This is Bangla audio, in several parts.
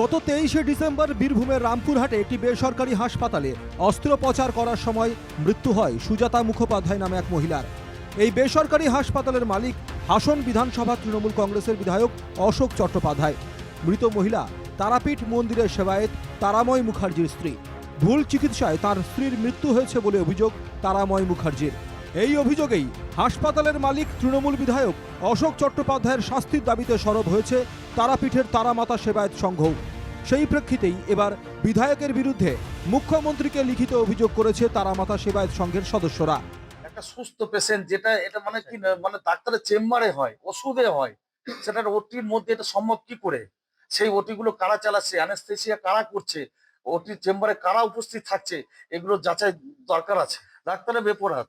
গত তেইশে ডিসেম্বর বীরভূমের রামপুরহাটে একটি বেসরকারি হাসপাতালে অস্ত্রোপচার করার সময় মৃত্যু হয় সুজাতা মুখোপাধ্যায় নামে এক মহিলার। এই বেসরকারি হাসপাতালের মালিক হাসন বিধানসভা তৃণমূল কংগ্রেসের বিধায়ক অশোক চট্টোপাধ্যায়। মৃত মহিলা তারাপীঠ মন্দিরের সেবায়েত তারাময় মুখার্জির স্ত্রী। ভুল চিকিৎসায় তার স্ত্রীর মৃত্যু হয়েছে বলে অভিযোগ তারাময় মুখার্জির। এই অভিযোগেই হাসপাতালের মালিক তৃণমূল বিধায়ক অশোক চট্টোপাধ্যায়ের শাস্তির দাবিতে সরব হয়েছে তারাপীঠের তারামাতা সেবায়ত সংঘ। সেই প্রেক্ষিতেই এবার বিধায়কের বিরুদ্ধে মুখ্যমন্ত্রীকে লিখিত অভিযোগ করেছে তারামাতা সেবায়ত সংঘের সদস্যরা। একটা সুস্থ পেশেন্ট যেটা, এটা মানে কি মানে ডাক্তারের চেম্বারে হয়, ওষুধে হয়, সেটার ওটির মধ্যে এটা সম্ভব কি করে? সেই ওটি গুলো কারা চালাচ্ছে অ্যানেস্থেসিয়া কারা করছে, ওটির চেম্বারে কারা উপস্থিত থাকছে, এগুলো যাচাই দরকার আছে। ডাক্তারের বেপরোয়া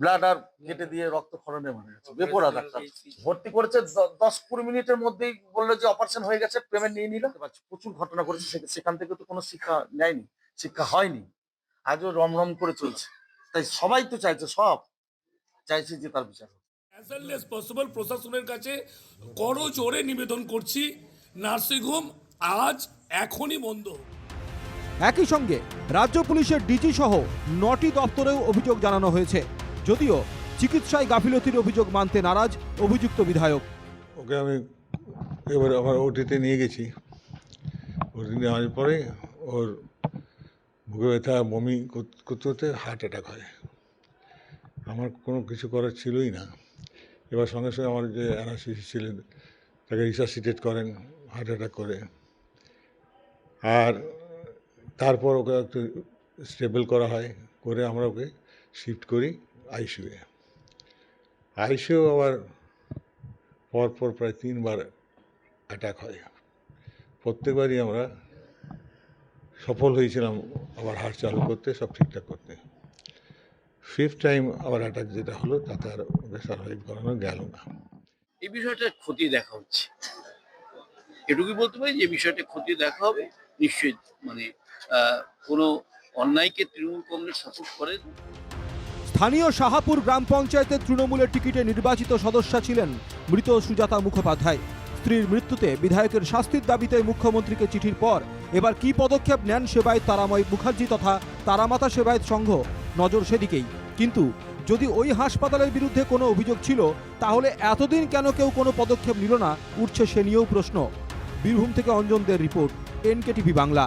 তো ব্লাড কেটে দিয়ে রক্ত খরণে মারা গেছে বেপরোয়া ডাক্তার। ভর্তি করেছে দশ কুড়ি মিনিটের মধ্যেই বলল যে অপারেশন হয়ে গেছে পেমেন্ট নিয়ে নিল। প্রচুর ঘটনা করেছে সেখান থেকে তো কোনো শিক্ষা নেয়নি শিক্ষা হয়নি। আজও রমরম করে চলছে। তাই সবাই তো চাইছে সব চাইছে যে তার বিচার অ্যাজ পসিবল প্রশাসনের কাছে করো জোরে নিবেদন করছি নার্সিংহোম আজ এখনই বন্ধ একই সঙ্গে রাজ্য পুলিশের ডিজি সহ নটি দপ্তরেও অভিযোগ জানানো হয়েছে। যদিও চিকিৎসায় গাফিলতির অভিযোগ মানতে নারাজ অভিযুক্ত বিধায়ক। ওকে আমি এবার আমার ওটিতে নিয়ে গেছি। ওটি নেওয়ার পরে ওর বুকে ব্যথা, বমি করতে করতে হার্ট অ্যাটাক হয়। আমার কোনো কিছু করার ছিলই না। এবার সঙ্গে সঙ্গে আমার যে অ্যানাসিস ছিলেন, তাকে রিসাসিটেট করেন হার্ট অ্যাটাক করে। আর তারপর ওকে একটু স্টেবল করা হয়, করে আমরা ওকে শিফট করি। আইসিউয়ে আইসিউ আবার পরপর প্রায় তিনবার অ্যাটাক হয়। প্রত্যেকবারই আমরা সফল হয়েছিলাম আবার হার্ট চালু করতে, সব ঠিকঠাক করতে। ফিফথ টাইম আবার অ্যাটাক যেটা হলো, তাতে আর ওকে সার্ভাইভ করানো গেল না। এই বিষয়টা ক্ষতি দেখা হচ্ছে। এটুকুই বলতে পারি যে বিষয়টা খতিয়ে দেখা হবে। নিশ্চয়ই মানে কোনো অন্যায়কে তৃণমূল কংগ্রেস সাপোর্ট করে। স্থানীয় শাহাপুর গ্রাম পঞ্চায়েতের তৃণমূলের টিকিটে নির্বাচিত সদস্যা ছিলেন মৃত সুজাতা মুখোপাধ্যায়। স্ত্রীর মৃত্যুতে বিধায়কের শাস্তির দাবিতে মুখ্যমন্ত্রীকে চিঠির পর এবার কি পদক্ষেপ নেন সেবায়ত তারাময় মুখার্জি তথা তারামাতা সেবায়ত সংঘ? নজর সেদিকেই। কিন্তু যদি ওই হাসপাতালের বিরুদ্ধে কোনো অভিযোগ ছিল, তাহলে এতদিন কেন কেউ কোনো পদক্ষেপ নিল না, উঠছে সে নিয়েও প্রশ্ন। বীরভূম থেকে অঞ্জনদের report N K TV Bangla.